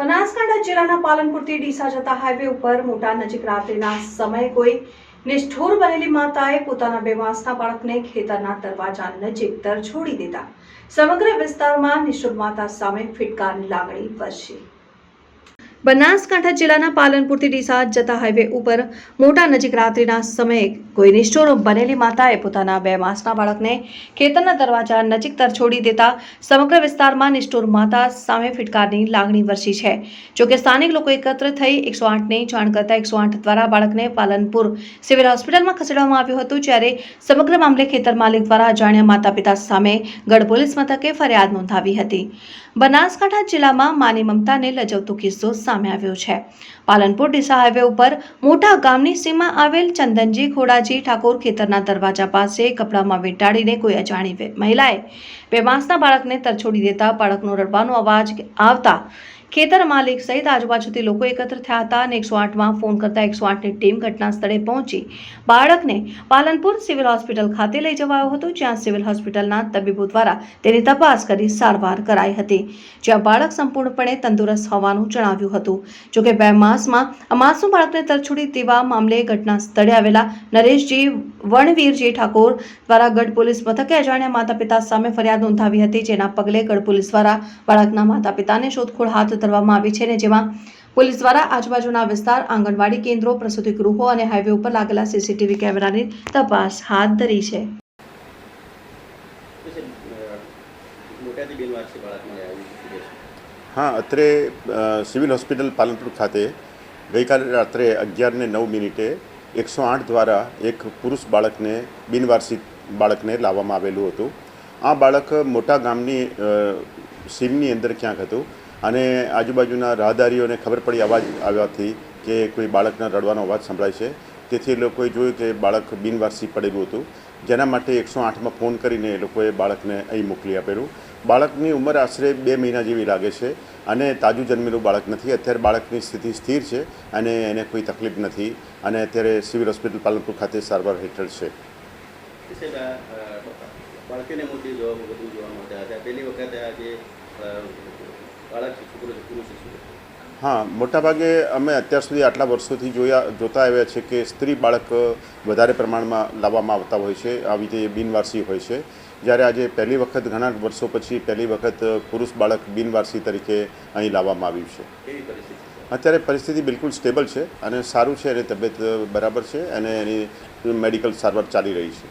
બનાસકાંઠા જિલ્લાના પાલનપુરથી ડીસા જતા હાઈવે ઉપર મોટા નજીક રાત્રિના સમયે કોઈ નિષ્ઠોર બનેલી માતાએ પોતાના બે માસના બાળકને ખેતરના દરવાજા નજીક તરછોડી દેતા સમગ્ર વિસ્તારમાં નિષ્ઠુર માતા સામે ફિટકારની લાગણી વરસી. બનાસકાંઠા જિલ્લાના પાલનપુરથી ડીસા જતા હાઈવે ઉપર મોટા નજીક રાત્રિના સમયે કોઈ નિષ્ઠોર બનેલી માતાએ પોતાના બે માસના બાળકને ખેતરના દરવાજા નજીક તર છોડી દેતા સમગ્ર વિસ્તારમાં નિષ્ઠોર માતા સામે ફિટકારની લાગણી વરસી છે. જોકે સ્થાનિક લોકો એકત્ર થઈ એકસો આઠને જાણ કરતા એકસો આઠ દ્વારા બાળકને પાલનપુર સિવિલ હોસ્પિટલમાં ખસેડવામાં આવ્યું હતું, જ્યારે સમગ્ર મામલે ખેતર માલિક દ્વારા અજાણ્યા માતા પિતા સામે ગઢ પોલીસ મથકે ફરિયાદ નોંધાવી હતી. બનાસકાંઠા જિલ્લામાં માની મમતાને લજવતો કિસ્સો સામે આવ્યો છે. પાલનપુર ડીસા હાઈવે ઉપર મોટા ગામની સીમા આવેલ ચંદનજી ખોડાજી ઠાકોર ખેતરના દરવાજા પાસે કપડામાં વીંટાડીને કોઈ અજાણી મહિલાએ બે માસના બાળકને તરછોડી દેતા બાળકનો રડવાનો અવાજ આવતા ખેતર માલિક સહિત આજુબાજુથી લોકો એકત્ર થયા હતા અને એકસો આઠમાં ફોન કરતા એકસો આઠની ટીમ ઘટના સ્થળે પહોંચી. બાળકને પાલનપુર સિવિલ હોસ્પિટલ ખાતે લઈ જવાયો હતો, જ્યાં સિવિલ હોસ્પિટલના તબીબો દ્વારા તેની તપાસ કરી સારવાર કરાઈ હતી. જ્યાં બાળક સંપૂર્ણપણે તંદુરસ્ત હોવાનું જણાવ્યું હતું. જોકે બે માસમાં આ બાળકને તરછોડી તેવા મામલે ઘટના સ્થળે આવેલા નરેશજી વણવીરજી ઠાકોર દ્વારા ગઢ પોલીસ મથકે અજાણ્યા માતા પિતા સામે ફરિયાદ નોંધાવી હતી જેના પગલે ગઢ પોલીસ દ્વારા બાળકના માતા પિતાને શોધખોળ હાથ ધરવામાં આવી છે ને જેમાં પોલીસ દ્વારા આજુબાજુના વિસ્તાર આંગણવાડી કેન્દ્રો પ્રસૂતિ ગૃહો અને હાઈવે ઉપર લાગેલા સીસીટીવી કેમેરાની તપાસ હાથ ધરી છે. હા અત્રે સિવિલ હોસ્પિટલ પાલનપુર ખાતે ગઈકાલે રાત્રે અગિયારને નવ મિનિટે એકસો આઠ દ્વારા એક પુરુષ બાળકને, બિનવારસી બાળકને લાવવામાં આવેલું હતું. આ બાળક મોટા ગામની સીમની અંદર ક્યાંક હતું અને આજુબાજુના રાહદારીઓને ખબર પડી અવાજ આવ્યાથી કે કોઈ બાળકના રડવાનો અવાજ સંભળાય છે. તેથી એ લોકોએ જોયું કે બાળક બિનવારસી પડેલું હતું. જેના માટે એકસો આઠમાં ફોન કરીને એ લોકોએ બાળકને અહીં મોકલી આપેલું. બાળકની ઉંમર આશરે બે મહિના જેવી લાગે છે અને તાજું જન્મેલું બાળક નથી. અત્યારે બાળકની સ્થિતિ સ્થિર છે અને એને કોઈ તકલીફ નથી અને અત્યારે સિવિલ હોસ્પિટલ પાલનપુર ખાતે સારવાર હેઠળ છે. બાળકીને મોટી જોવા મળતા પહેલી વખત આ જે બાળક છોકરો છે છે? હા મોટાભાગે અમે અત્યાર સુધી આટલા વર્ષોથી જોયા જોતા આવ્યા છે કે સ્ત્રી બાળક વધારે પ્રમાણમાં લાવવામાં આવતા હોય છે. આવી રીતે બિનવારસી હોય છે. જ્યારે આજે પહેલી વખત ઘણા વર્ષો પછી પહેલી વખત પુરુષ બાળક બિનવારસી તરીકે અહીં લાવવામાં આવ્યું છે. અત્યારે પરિસ્થિતિ બિલકુલ સ્ટેબલ છે અને સારું છે એની તબિયત બરાબર છે અને એની મેડિકલ સારવાર ચાલી રહી છે.